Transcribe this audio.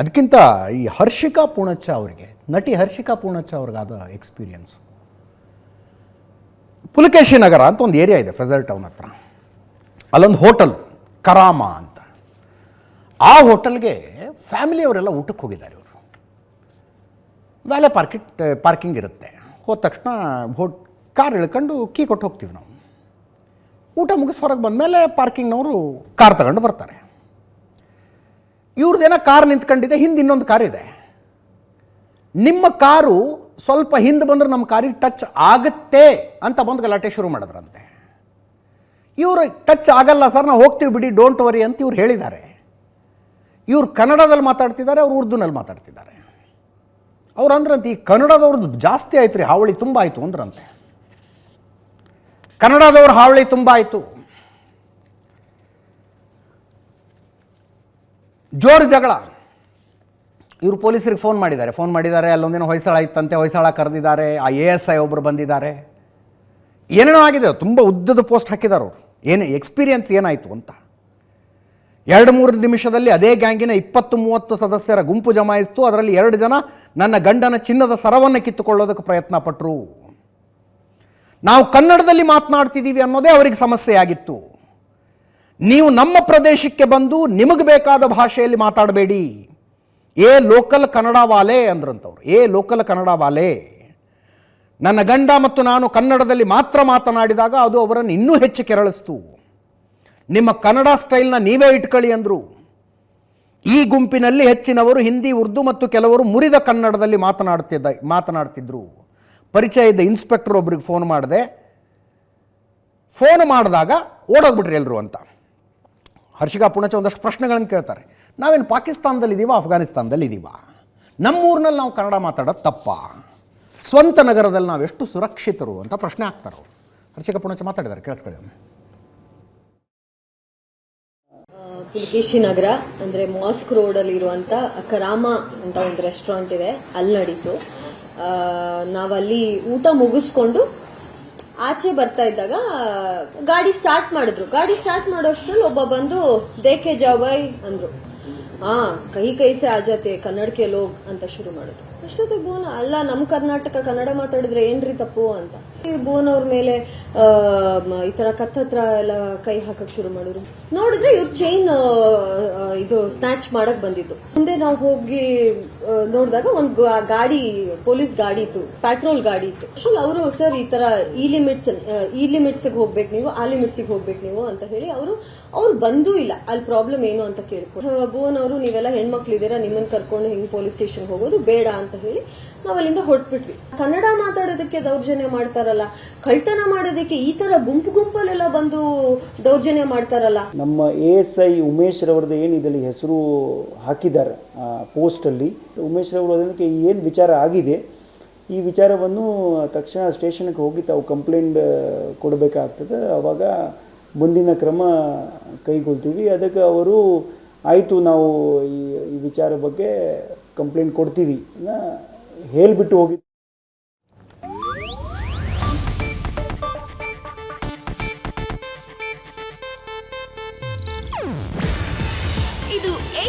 ಅದಕ್ಕಿಂತ ಈ ಹರ್ಷಿಕಾ ಪೂಣಚ್ಚ ಅವರಿಗೆ, ನಟಿ ಹರ್ಷಿಕಾ ಪೂಣಚ್ಚ ಅವ್ರಿಗಾದ ಎಕ್ಸ್ಪೀರಿಯನ್ಸ್ ಪುಲಕೇಶಿ ನಗರ ಅಂತ ಒಂದು ಏರಿಯಾ ಇದೆ ಫೆಜರ್ ಟೌನ್ ಹತ್ರ. ಅಲ್ಲೊಂದು ಹೋಟೆಲ್ ಕರಾಮ ಅಂತ. ಆ ಹೋಟೆಲ್ಗೆ ಫ್ಯಾಮಿಲಿಯವರೆಲ್ಲ ಊಟಕ್ಕೆ ಹೋಗಿದ್ದಾರೆ ಇವರು. ವ್ಯಾಲೆ ಪಾರ್ಕಿಟ್ ಪಾರ್ಕಿಂಗ್ ಇರುತ್ತೆ. ಹೋದ ತಕ್ಷಣ ಹೋಟ್ ಕಾರ್ ಇಳ್ಕೊಂಡು ಕೀ ಕೊಟ್ಟು ಹೋಗ್ತೀವಿ ನಾವು. ಊಟ ಮುಗಿಸ್ ಹೊರಗೆ ಬಂದಮೇಲೆ ಪಾರ್ಕಿಂಗ್ನವರು ಕಾರ್ ತಗೊಂಡು ಬರ್ತಾರೆ. ಇವ್ರದ್ದೇನೋ ಕಾರ್ ನಿಂತ್ಕೊಂಡಿದೆ, ಹಿಂದೆ ಇನ್ನೊಂದು ಕಾರ್ ಇದೆ. ನಿಮ್ಮ ಕಾರು ಸ್ವಲ್ಪ ಹಿಂದೆ ಬಂದ್ರೆ ನಮ್ಮ ಕಾರಿಗೆ ಟಚ್ ಆಗುತ್ತೆ ಅಂತ ಬಂದು ಗಲಾಟೆ ಶುರು ಮಾಡಿದ್ರಂತೆ. ಇವರು ಟಚ್ ಆಗಲ್ಲ ಸರ್, ನಾವು ಹೋಗ್ತೀವಿ ಬಿಡಿ ಡೋಂಟ್ ವರಿ ಅಂತ ಇವ್ರು ಹೇಳಿದ್ದಾರೆ. ಇವ್ರು ಕನ್ನಡದಲ್ಲಿ ಮಾತಾಡ್ತಿದ್ದಾರೆ, ಅವ್ರು ಉರ್ದುನಲ್ಲಿ ಮಾತಾಡ್ತಿದ್ದಾರೆ. ಅವ್ರು ಅಂದ್ರಂತೆ, ಈ ಕನ್ನಡದವ್ರದ್ದು ಜಾಸ್ತಿ ಆಯ್ತು ರೀ ಹಾವಳಿ ತುಂಬ ಆಯಿತು ಅಂದ್ರಂತೆ. ಕನ್ನಡದವ್ರ ಹಾವಳಿ ತುಂಬ ಆಯಿತು. ಜೋರು ಜಗಳ. ಇವರು ಪೊಲೀಸರಿಗೆ ಫೋನ್ ಮಾಡಿದ್ದಾರೆ. ಫೋನ್ ಮಾಡಿದ್ದಾರೆ, ಅಲ್ಲೊಂದಿನ ಹೊಯ್ಸಳ ಇತ್ತಂತೆ, ಹೊಯ್ಸಳ ಕರೆದಿದ್ದಾರೆ, ಆ ಎ ಎಸ್ ಐ ಒಬ್ಬರು ಬಂದಿದ್ದಾರೆ. ಏನೇನೋ ಆಗಿದೆ, ತುಂಬ ಉದ್ದದ ಪೋಸ್ಟ್ ಹಾಕಿದ್ದಾರೆ ಅವರು. ಏನು ಎಕ್ಸ್ಪೀರಿಯನ್ಸ್ ಏನಾಯಿತು ಅಂತ. ಎರಡು ಮೂರು ನಿಮಿಷದಲ್ಲಿ ಅದೇ ಗ್ಯಾಂಗಿನ ಇಪ್ಪತ್ತು ಮೂವತ್ತು ಸದಸ್ಯರ ಗುಂಪು ಜಮಾಯಿಸ್ತು. ಅದರಲ್ಲಿ ಎರಡು ಜನ ನನ್ನ ಗಂಡನ ಚಿನ್ನದ ಸರವನ್ನು ಕಿತ್ತುಕೊಳ್ಳೋದಕ್ಕೆ ಪ್ರಯತ್ನ ಪಟ್ಟರು ನಾವು ಕನ್ನಡದಲ್ಲಿ ಮಾತನಾಡ್ತಿದ್ದೀವಿ ಅನ್ನೋದೇ ಅವರಿಗೆ ಸಮಸ್ಯೆ ಆಗಿತ್ತು ನೀವು ನಮ್ಮ ಪ್ರದೇಶಕ್ಕೆ ಬಂದು ನಿಮಗೆ ಬೇಕಾದ ಭಾಷೆಯಲ್ಲಿ ಮಾತಾಡಬೇಡಿ. ಏ ಲೋಕಲ್ ಕನ್ನಡ ವಾಲೆ ಅಂದ್ರಂಥವ್ರು ಏ ಲೋಕಲ್ ಕನ್ನಡ ವಾಲೆ. ನನ್ನ ಗಂಡ ಮತ್ತು ನಾನು ಕನ್ನಡದಲ್ಲಿ ಮಾತ್ರ ಮಾತನಾಡಿದಾಗ ಅದು ಅವರನ್ನು ಇನ್ನೂ ಹೆಚ್ಚು ಕೆರಳಿಸ್ತು. ನಿಮ್ಮ ಕನ್ನಡ ಸ್ಟೈಲ್ನ ನೀವೇ ಇಟ್ಕೊಳ್ಳಿ ಅಂದರು. ಈ ಗುಂಪಿನಲ್ಲಿ ಹೆಚ್ಚಿನವರು ಹಿಂದಿ, ಉರ್ದು ಮತ್ತು ಕೆಲವರು ಮುರಿದ ಕನ್ನಡದಲ್ಲಿ ಮಾತನಾಡ್ತಿದ್ದ, ಮಾತನಾಡ್ತಿದ್ರು. ಪರಿಚಯ ಇದ್ದ ಇನ್ಸ್ಪೆಕ್ಟರ್ ಒಬ್ರಿಗೆ ಫೋನ್ ಮಾಡಿದೆ. ಫೋನ್ ಮಾಡಿದಾಗ ಓಡೋಗ್ಬಿಟ್ರಿ ಎಲ್ಲರೂ ಅಂತ. ಹರ್ಷಿಕಾ ಪುಣಚ ಒಂದಷ್ಟು ಪ್ರಶ್ನೆಗಳನ್ನು ಕೇಳ್ತಾರೆ. ನಾವೇನು ಪಾಕಿಸ್ತಾನದಲ್ಲಿ ಅಫ್ಘಾನಿಸ್ತಾನದಲ್ಲಿದ್ದೀವ ನಮ್ಮೂರಿನಲ್ಲಿ ನಾವು ಕನ್ನಡ ಮಾತಾಡೋದು ತಪ್ಪ? ಸ್ವಂತ ನಗರದಲ್ಲಿ ನಾವು ಎಷ್ಟು ಸುರಕ್ಷಿತರು ಅಂತ ಪ್ರಶ್ನೆ ಹಾಕ್ತಾರೆ ಅವರು. ಹರ್ಷಿಕಾ ಪುಣಚ ಮಾತಾಡಿದ್ದಾರೆ, ಕೇಳಿಸ್ಕೊಳ್ಳಿ ಪುಲಕೇಶಿ ನಗರ, ಅಂದ್ರೆ ಮಾಸ್ಕ್ ರೋಡಲ್ಲಿ ಇರುವಂತ ಕರಾಮ ಅಂತ ಒಂದು ರೆಸ್ಟೋರೆಂಟ್ ಇದೆ, ಅಲ್ಲಿ ನಡೀತು. ನಾವಲ್ಲಿ ಊಟ ಮುಗಿಸ್ಕೊಂಡು ಆಚೆ ಬರ್ತಾ ಇದ್ದಾಗ, ಗಾಡಿ ಸ್ಟಾರ್ಟ್ ಮಾಡಿದ್ರು. ಗಾಡಿ ಸ್ಟಾರ್ಟ್ ಮಾಡೋಷ್ಟ್ರಲ್ಲಿ ಒಬ್ಬ ಬಂದು ದೇಖೆ ಜಾವೈ ಅಂದ್ರು. ಆ ಕೈ ಕೈಸೆ ಆಜಾತೆ ಕನ್ನಡಕ್ಕೆ ಲೋಗ್ ಅಂತ ಶುರು ಮಾಡಿದ್ರು. ಅಷ್ಟೊತ್ತಿಗೆ ಬೋನ್ ಅಲ್ಲ, ನಮ್ ಕರ್ನಾಟಕ, ಕನ್ನಡ ಮಾತಾಡಿದ್ರೆ ಏನ್ರಿ ತಪ್ಪು? ಅಂತ. ಭುವನ್ ಅವ್ರ ಮೇಲೆ ಈ ತರ ಕತ್ ಹತ್ರ ಎಲ್ಲ ಕೈ ಹಾಕಕ್ ಶುರು ಮಾಡಿದ್ರು. ನೋಡಿದ್ರೆ ಇವ್ರ ಚೈನ್ ಇದು ಸ್ನಾಚ್ ಮಾಡಕ್ ಬಂದಿತ್ತು ಮುಂದೆ ನಾವು ಹೋಗಿ ನೋಡಿದಾಗ ಒಂದ್ ಗಾಡಿ, ಪೊಲೀಸ್ ಗಾಡಿ ಇತ್ತು ಪೆಟ್ರೋಲ್ ಗಾಡಿ ಇತ್ತು. ಅವರು ಸರ್ ಈ ತರ ಈ ಲಿಮಿಟ್ಸ್ ಈ ಲಿಮಿಟ್ಸ್ ಹೋಗ್ಬೇಕು ನೀವು, ಆ ಲಿಮಿಟ್ಸ್ ಹೋಗ್ಬೇಕು ನೀವು, ಅಂತ ಹೇಳಿ ಅವರು, ಅವ್ರು ಬಂದೂ ಇಲ್ಲ. ಅಲ್ಲಿ ಪ್ರಾಬ್ಲಮ್ ಏನು ಅಂತ ಕೇಳ್ಕೊಂಡು. ಭುವನ್ ಅವರು, ನೀವೆಲ್ಲ ಹೆಣ್ಮಕ್ಳಿದ್ದೀರಾ ನಿಮ್ಮನ್ನ ಕರ್ಕೊಂಡು ಹೆಂಗ್ ಪೊಲೀಸ್ ಸ್ಟೇಷನ್ ಹೋಗೋದು ಬೇಡ ಅಂತ ಹೇಳಿ ನಾವ್ ಅಲ್ಲಿಂದ ಹೊರಟ್ಬಿಟ್ವಿ. ಕನ್ನಡ ಮಾತಾಡೋದಕ್ಕೆ ದೌರ್ಜನ್ಯ ಮಾಡ್ತಾರಲ್ಲ, ಕಳ್ತನ ಮಾಡೋದಕ್ಕೆ ಈ ತರ ಗುಂಪು ಗುಂಪಲ್ಲೆಲ್ಲ ಬಂದು ದೌರ್ಜನ್ಯ ಮಾಡ್ತಾರಲ್ಲ. ನಮ್ಮ ಎಸ್ ಐ ಉಮೇಶ್ ರವರದ್ದು ಏನು ಇದರಲ್ಲಿ ಹೆಸರು ಹಾಕಿದ್ದಾರೆ ಪೋಸ್ಟಲ್ಲಿ ಉಮೇಶ್ ರವರು ಅದಕ್ಕೆ ಏನು ವಿಚಾರ ಆಗಿದೆ? ಈ ವಿಚಾರವನ್ನು ತಕ್ಷಣ ಸ್ಟೇಷನ್ಗೆ ಹೋಗಿ ತಾವು ಕಂಪ್ಲೇಂಟ್ ಕೊಡಬೇಕಾಗ್ತದೆ. ಆವಾಗ ಮುಂದಿನ ಕ್ರಮ ಕೈಗೊಳ್ತೀವಿ. ಅದಕ್ಕೆ ಅವರು ಆಯಿತು, ನಾವು ಈ ಈ ವಿಚಾರ ಬಗ್ಗೆ ಕಂಪ್ಲೇಂಟ್ ಕೊಡ್ತೀವಿ. ಹೇಳಿಬಿಟ್ಟು ಹೋಗಿ